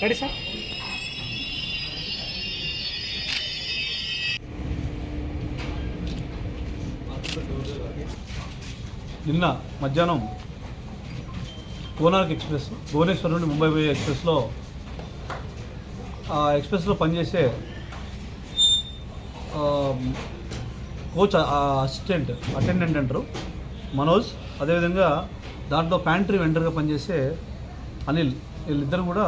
Ready sir? నిన్న మధ్యాహ్నం Konark express Bhubaneswar నుండి ముంబై పోయే ఎక్స్ప్రెస్లో ఆ ఎక్స్ప్రెస్లో పనిచేసే కోచ్ ఆ అసిస్టెంట్ అటెండెంట్ అంటారు. మనోజ్ అదేవిధంగా దాంట్లో ప్యాంట్రీ వెండర్గా పనిచేసే అనిల్. వీళ్ళిద్దరు కూడా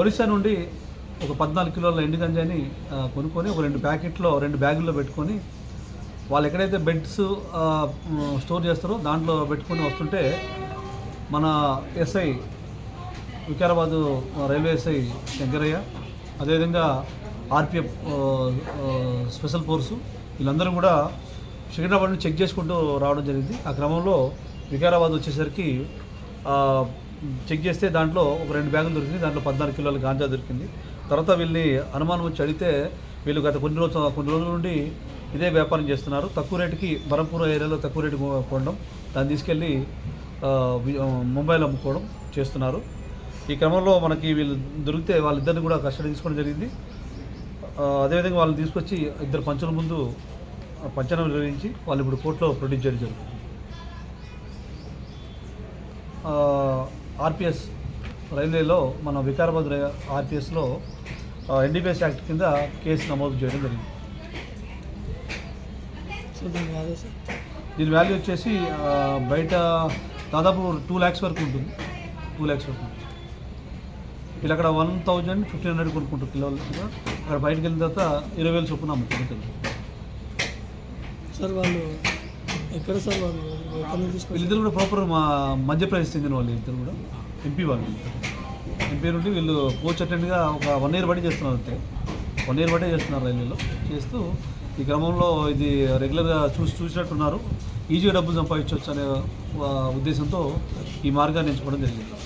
ఒరిస్సా నుండి ఒక పద్నాలుగు కిలోల ఎండు గంజాని కొనుక్కొని ఒక రెండు ప్యాకెట్లో రెండు బ్యాగుల్లో పెట్టుకొని వాళ్ళు ఎక్కడైతే బెడ్స్ స్టోర్ చేస్తారో దాంట్లో పెట్టుకొని వస్తుంటే మన SI Vikarabad railway SI Shankaraiah అదేవిధంగా ఆర్పిఎఫ్ స్పెషల్ ఫోర్సు. వీళ్ళందరూ కూడా సికింద్రాబాద్ చెక్ చేసుకుంటూ రావడం జరిగింది. ఆ క్రమంలో వికారాబాద్ వచ్చేసరికి చెక్ చేస్తే దాంట్లో ఒక రెండు బ్యాగులు దొరికింది దాంట్లో పద్నాలుగు కిలోల గాంజా దొరికింది. తర్వాత వీళ్ళని అనుమానం వచ్చి అడిగితే వీళ్ళు గత కొన్ని రోజులు కొన్ని రోజుల నుండి ఇదే వ్యాపారం చేస్తున్నారు. తక్కువ రేటుకి బరంపూర్ ఏరియాలో తక్కువ రేటుకి కొనడం దాన్ని తీసుకెళ్ళి ముంబైలో అమ్ముకోవడం చేస్తున్నారు. ఈ క్రమంలో మనకి వీళ్ళు దొరికితే వాళ్ళిద్దరిని కూడా కస్టడీ తీసుకోవడం జరిగింది. అదేవిధంగా వాళ్ళని తీసుకొచ్చి ఇద్దరు పంచుల ముందు ఆ, పంచనామా నిర్వహించి వాళ్ళు ఇప్పుడు కోర్టులో ప్రొడ్యూస్ చేయడం జరుగుతుంది. ఆర్పిఎస్ రైల్వేలో మన వికారాబాద్ ఆర్పిఎస్లో ఎన్డీపీఎస్ యాక్ట్ కింద కేసు నమోదు చేయడం జరిగింది. దీని వాల్యూ వచ్చేసి బయట దాదాపు టూ ల్యాక్స్ వరకు ఉంటుంది. టూ ల్యాక్స్ వరకు ఉంటుంది. వీళ్ళు అక్కడ వన్ థౌజండ్ ఫిఫ్టీన్ హండ్రెడ్ కొనుక్కుంటారు కిలోలు అక్కడ బయటకు వెళ్ళిన తర్వాత ఇరవై వేలు చొప్పున అమ్ముతుంది సార్ వాళ్ళు ఎక్కడ సార్ వాళ్ళు? వీళ్ళిద్దరు కూడా ప్రాపర్ మా మధ్యప్రదేశ్ చెందిన వాళ్ళు ఇద్దరు కూడా. ఎంపీ వాళ్ళు. ఎంపీ నుండి వీళ్ళు కోచ్ అటెండ్గా ఒక వన్ ఇయర్ బట్టి చేస్తున్నారు అంతే. వన్ ఇయర్ బట్టే చేస్తున్నారు రైల్వేలో. చేస్తూ ఈ క్రమంలో ఇది రెగ్యులర్గా చూసి చూసినట్టున్నారు. ఈజీగా డబ్బులు సంపాదించవచ్చు అనే ఉద్దేశంతో ఈ మార్గాన్ని ఎంచుకోవడం జరిగింది.